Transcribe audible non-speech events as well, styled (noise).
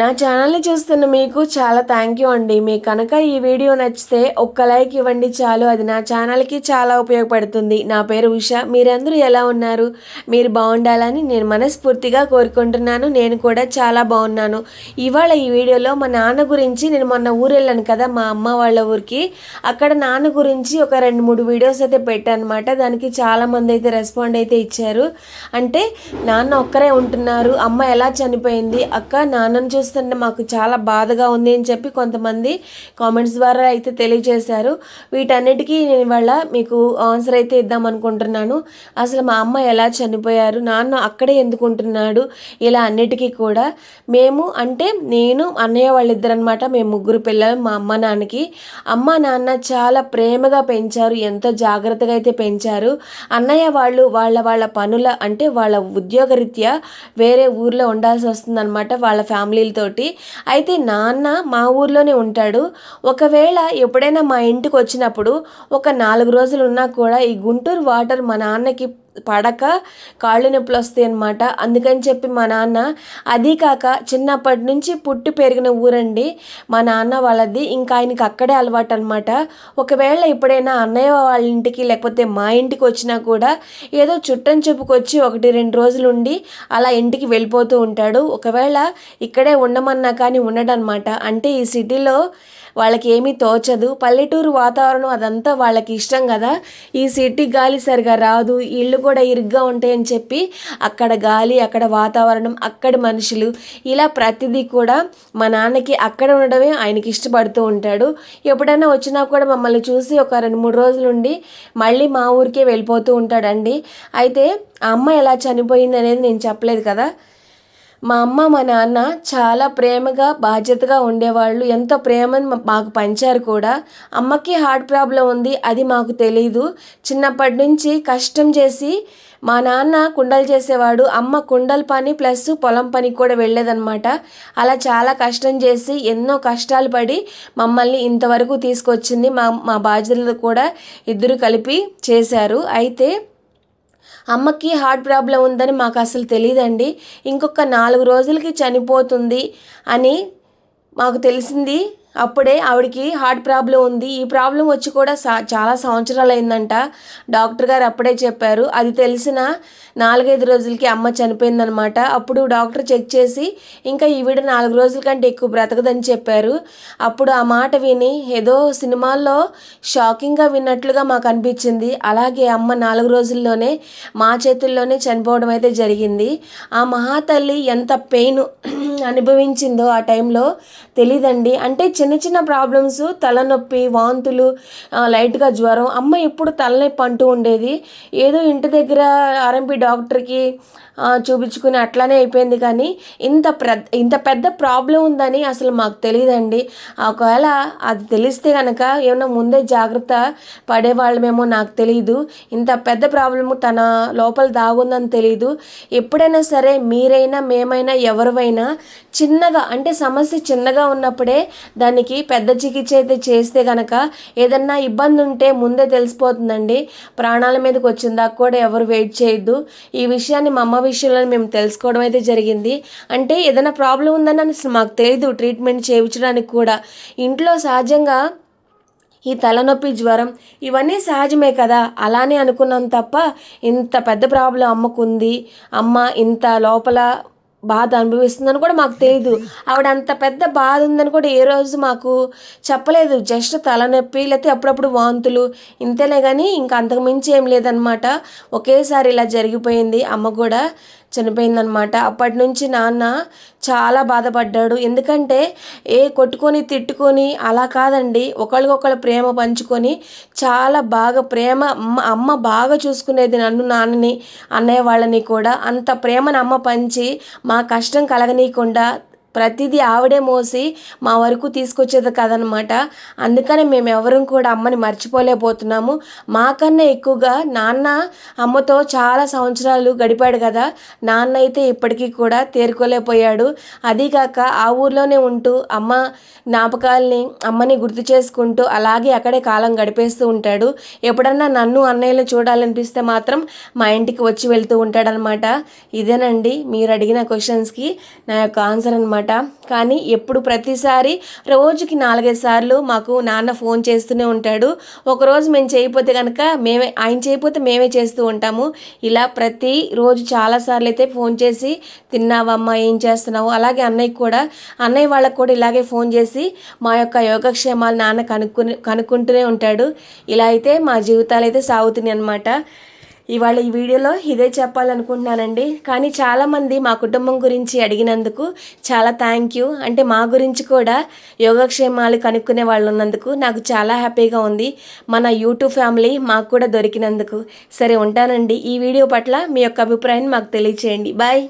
నా ఛానల్ని చూస్తున్న మీకు చాలా థ్యాంక్ యూ అండి. మీకు కనుక ఈ వీడియో నచ్చితే ఒక్క లైక్ ఇవ్వండి చాలు. అది నా ఛానల్కి చాలా ఉపయోగపడుతుంది. నా పేరు ఉష. మీరందరూ ఎలా ఉన్నారు? మీరు బాగుండాలని నేను మనస్ఫూర్తిగా కోరుకుంటున్నాను. నేను కూడా చాలా బాగున్నాను. ఇవాళ ఈ వీడియోలో మా నాన్న గురించి నేను మొన్న ఊరు వెళ్ళాను కదా మా అమ్మ వాళ్ళ ఊరికి. అక్కడ నాన్న గురించి ఒక రెండు మూడు వీడియోస్ అయితే పెట్టాను అనమాట దానికి చాలామంది అయితే రెస్పాండ్ అయితే ఇచ్చారు. అంటే నాన్న ఒక్కరే ఉంటున్నారు. అమ్మ ఎలా చనిపోయింది? అక్క నాన్నను చూస్తుంటే మాకు చాలా బాధగా ఉంది అని చెప్పి కొంతమంది కామెంట్స్ ద్వారా అయితే తెలియజేశారు. వీటన్నిటికీ నేను ఇవాళ మీకు ఆన్సర్ అయితే ఇద్దాం అనుకుంటున్నాను. అసలు మా అమ్మ ఎలా చనిపోయారు? నాన్న అక్కడే ఎందుకుంటున్నాడు ఇలా అన్నిటికీ కూడా మేము అంటే నేను అన్నయ్య వాళ్ళిద్దరు అనమాట మేము ముగ్గురు పిల్లలు మా అమ్మ నాన్నకి. అమ్మ నాన్న చాలా ప్రేమగా పెంచారు ఎంతో జాగ్రత్తగా అయితే పెంచారు. అన్నయ్య వాళ్ళు వాళ్ళ వాళ్ళ పనుల అంటే వాళ్ళ ఉద్యోగరీత్యా వేరే ఊర్లో ఉండాల్సి వస్తుందన్నమాట. వాళ్ళ ఫ్యామిలీ తోటి. అయితే నాన్న మా ఊర్లోనే ఉంటాడు. ఒకవేళ ఎప్పుడైనా మా ఇంటికి వచ్చినప్పుడు ఒక నాలుగు రోజులు ఉన్నా కూడా ఈ గుంటూరు వాటర్ మా నాన్నకి పడక కాళ్ళు నొప్పులు వస్తాయి అనమాట అందుకని చెప్పి మా నాన్న అది కాక చిన్నప్పటి నుంచి పుట్టి పెరిగిన ఊరండి. మా నాన్న వాళ్ళది. ఇంకా ఆయనకి అక్కడే అలవాటు అనమాట ఒకవేళ ఎప్పుడైనా అన్నయ్య వాళ్ళ ఇంటికి లేకపోతే మా ఇంటికి వచ్చినా కూడా ఏదో చుట్టం చెప్పుకొచ్చి ఒకటి రెండు రోజులు ఉండి అలా ఇంటికి వెళ్ళిపోతూ ఉంటాడు. ఒకవేళ ఇక్కడే ఉండమన్నా కానీ ఉండడనమాట అంటే ఈ సిటీలో వాళ్ళకి ఏమీ తోచదు. పల్లెటూరు వాతావరణం అదంతా వాళ్ళకి ఇష్టం కదా. ఈ సిటీ గాలి సరిగా రాదు. ఇళ్ళు కూడా ఇరుగ్గా ఉంటాయని చెప్పి అక్కడ గాలి అక్కడ వాతావరణం అక్కడ మనుషులు ఇలా ప్రతిదీ కూడా మా నాన్నకి అక్కడ ఉండడమే ఆయనకి ఇష్టపడుతూ ఉంటాడు. ఎప్పుడైనా వచ్చినా కూడా మమ్మల్ని చూసి ఒక రెండు మూడు రోజులు ఉండి మళ్ళీ మా ఊరికే వెళ్ళిపోతూ ఉంటాడండి. అయితే ఆ అమ్మ ఎలా చనిపోయింది అనేది నేను చెప్పలేదు కదా. మా అమ్మ మా నాన్న చాలా ప్రేమగా బాధ్యతగా ఉండేవాళ్ళు. ఎంతో ప్రేమను మాకు పంచారు కూడా. అమ్మకి హార్ట్ ప్రాబ్లం ఉంది అది మాకు తెలీదు. చిన్నప్పటి నుంచి కష్టం చేసి మా నాన్న కుండలు చేసేవాడు. అమ్మ కుండల పని ప్లస్ పొలం పనికి కూడా వెళ్ళేదన్నమాట. అలా చాలా కష్టం చేసి ఎన్నో కష్టాలు పడి మమ్మల్ని ఇంతవరకు తీసుకొచ్చింది మా మా బాధ్యతలు కూడా ఇద్దరు కలిపి చేశారు. అయితే అమ్మకి హార్ట్ ప్రాబ్లం ఉందని మాకు అసలు తెలియదండి ఇంకొక నాలుగు రోజులకి చనిపోతుంది అని మాకు తెలిసింది. అప్పుడే ఆవిడకి హార్ట్ ప్రాబ్లం ఉంది. ఈ ప్రాబ్లం వచ్చి కూడా సా చాలా సంవత్సరాలు అయిందంట డాక్టర్ గారు అప్పుడే చెప్పారు. అది తెలిసిన నాలుగైదు రోజులకి అమ్మ చనిపోయిందనమాట. అప్పుడు డాక్టర్ చెక్ చేసి ఇంకా ఈవిడ నాలుగు రోజుల కంటే ఎక్కువ బ్రతకదని చెప్పారు. అప్పుడు ఆ మాట విని ఏదో సినిమాల్లో షాకింగ్గా విన్నట్లుగా మాకు అనిపించింది. అలాగే అమ్మ నాలుగు రోజుల్లోనే మా చేతుల్లోనే చనిపోవడం అయితే జరిగింది. ఆ మహాతల్లి ఎంత పెయిన్ (clears throat) అనుభవించిందో ఆ టైంలో తెలీదండి. అంటే చిన్న చిన్న ప్రాబ్లమ్స్ తలనొప్పి వాంతులు లైట్గా జ్వరం అమ్మ ఎప్పుడు తలనొప్పి అంటూ ఉండేది. ఏదో ఇంటి దగ్గర ఆర్ఎంపీ డాక్టర్కి చూపించుకుని అట్లానే అయిపోయింది. కానీ ఇంత పెద్ద ఇంత పెద్ద ప్రాబ్లం ఉందని అసలు మాకు తెలియదండి. ఒకవేళ అది తెలిస్తే కనుక ఏమన్నా ముందే జాగ్రత్త పడేవాళ్ళమేమో నాకు తెలియదు ఇంత పెద్ద ప్రాబ్లము తన లోపల దాగుందని తెలియదు ఎప్పుడైనా సరే మీరైనా మేమైనా ఎవరివైనా చిన్నగా అంటే సమస్య చిన్నగా ఉన్నప్పుడే దానికి పెద్ద చికిత్స అయితే చేస్తే కనుక ఏదన్నా ఇబ్బంది ఉంటే ముందే తెలిసిపోతుందండి. ప్రాణాల మీదకి వచ్చిందా కూడా ఎవరు వెయిట్ చేయొద్దు. ఈ విషయాన్ని మా అమ్మ విషయంలో మేము తెలుసుకోవడం అయితే జరిగింది. అంటే ఏదైనా ప్రాబ్లం ఉందని అసలు మాకు తెలియదు ట్రీట్మెంట్ చేయించడానికి కూడా. ఇంట్లో సహజంగా ఈ తలనొప్పి జ్వరం ఇవన్నీ సహజమే కదా. అలానే అనుకున్నాం తప్ప ఇంత పెద్ద ప్రాబ్లం అమ్మకుంది. అమ్మ ఇంత లోపల బాధ అనుభవిస్తుందని కూడా మాకు తెలియదు ఆవిడ అంత పెద్ద బాధ ఉందని కూడా ఏ రోజు మాకు చెప్పలేదు. జస్ట్ తలనొప్పి లేకపోతే అప్పుడప్పుడు వాంతులు ఇంతేలే కానీ ఇంకా అంతకుమించి ఏం లేదనమాట ఒకేసారి ఇలా జరిగిపోయింది. అమ్మ కూడా చనిపోయిందనమాట అప్పటి నుంచి నాన్న చాలా బాధపడ్డాడు. ఎందుకంటే ఏ కొట్టుకొని తిట్టుకొని అలా కాదండి. ఒకరికొకరు ప్రేమ పంచుకొని చాలా బాగా ప్రేమ అమ్మ అమ్మ బాగా చూసుకునేది నన్ను నాన్నని అన్నయ్య వాళ్ళని కూడా. అంత ప్రేమను అమ్మ పంచి మా కష్టం కలగనీయకుండా ప్రతిదీ ఆవిడే మోసి మా వరకు తీసుకొచ్చేది కదనమాట. అందుకనే మేము ఎవరం కూడా అమ్మని మర్చిపోలేకపోతున్నాము. మాకన్నా ఎక్కువగా నాన్న అమ్మతో చాలా సంవత్సరాలు గడిపాడు కదా. నాన్న అయితే ఇప్పటికీ కూడా తేరుకోలేకపోయాడు. అదీకాక ఆ ఊర్లోనే ఉంటూ అమ్మ జ్ఞాపకాల్ని అమ్మని గుర్తు చేసుకుంటూ అలాగే అక్కడే కాలం గడిపేస్తూ ఉంటాడు. ఎప్పుడన్నా నన్ను అన్నయ్యలు చూడాలనిపిస్తే మాత్రం మా ఇంటికి వచ్చి వెళ్తూ ఉంటాడనమాట. ఇదేనండి మీరు అడిగిన క్వశ్చన్స్కి నా యొక్క ఆన్సర్ అనమాట. అనమాట కానీ ఎప్పుడు ప్రతిసారి రోజుకి నాలుగైదు సార్లు మాకు నాన్న ఫోన్ చేస్తూనే ఉంటాడు. ఒకరోజు మేము చేయకపోతే కనుక మేమే ఆయన చేయకపోతే మేమే చేస్తూ ఉంటాము. ఇలా ప్రతి రోజు చాలాసార్లు అయితే ఫోన్ చేసి తిన్నావమ్మా ఏం చేస్తున్నావు? అలాగే అన్నయ్య కూడా అన్నయ్య వాళ్ళకు కూడా ఇలాగే ఫోన్ చేసి మా యొక్క యోగక్షేమాలు నాన్న కనుక్కుని కనుక్కుంటూనే ఉంటాడు. ఇలా అయితే మా జీవితాలు అయితే సాగుతున్నాయి అనమాట ఇవాళ ఈ వీడియోలో ఇదే చెప్పాలనుకుంటున్నానండి. కానీ చాలామంది మా కుటుంబం గురించి అడిగినందుకు చాలా థ్యాంక్ యూ అంటే మా గురించి కూడా యోగక్షేమాలు కనుక్కునే వాళ్ళు ఉన్నందుకు నాకు చాలా హ్యాపీగా ఉంది. మన యూట్యూబ్ ఫ్యామిలీ మాకు కూడా దొరికినందుకు. సరే ఉంటానండి. ఈ వీడియో పట్ల మీ యొక్క అభిప్రాయాన్ని మాకు తెలియచేయండి. బాయ్